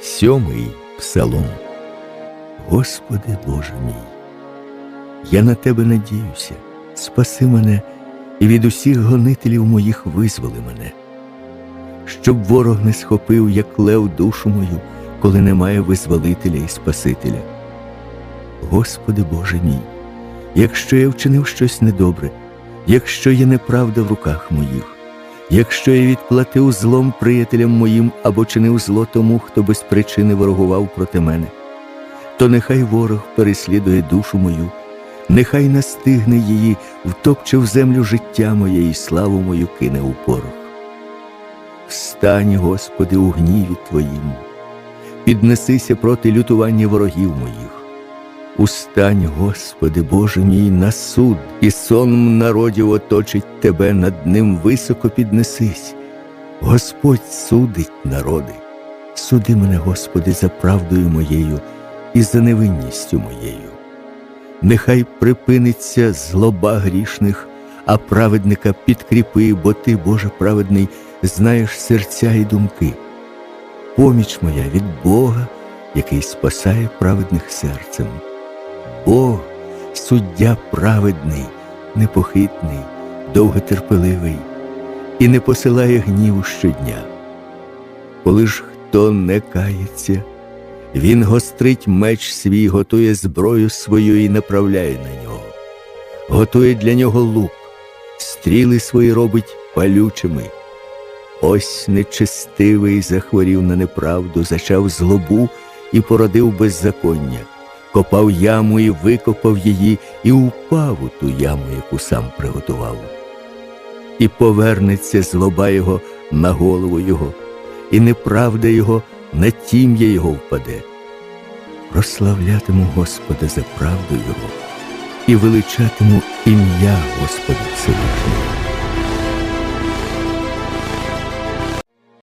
Сьомий псалом. Господи Боже мій, я на Тебе надіюся, спаси мене і від усіх гонителів моїх визволи мене, щоб ворог не схопив, як лев душу мою, коли немає визволителя і Спасителя. Господи Боже мій, якщо я вчинив щось недобре, якщо є неправда в руках моїх, якщо я відплатив злом приятелям моїм або чинив зло тому, хто без причини ворогував проти мене, то нехай ворог переслідує душу мою, нехай настигне її, втопче в землю життя моє і славу мою кине у порох. Встань, Господи, у гніві Твоїм, піднесися проти лютування ворогів моїх. Устань, Господи, Боже мій, на суд, і сонм народів оточить тебе, над ним високо піднесись. Господь судить народи. Суди мене, Господи, за правдою моєю і за невинністю моєю. Нехай припиниться злоба грішних, а праведника підкріпи, бо ти, Боже праведний, знаєш серця і думки. Поміч моя від Бога, який спасає праведних серцем. Бог, суддя праведний, непохитний, довготерпеливий і не посилає гніву щодня. Коли ж хто не кається, він гострить меч свій, готує зброю свою і направляє на нього, готує для нього лук, стріли свої робить палючими. Ось нечестивий захворів на неправду, зачав злобу і породив беззаконня, копав яму і викопав її, і упав у ту яму, яку сам приготував. І повернеться злоба його на голову його, і неправда його на тім'я його впаде. Прославлятиму Господа за правду Його і величатиму ім'я Господа Всевишнього.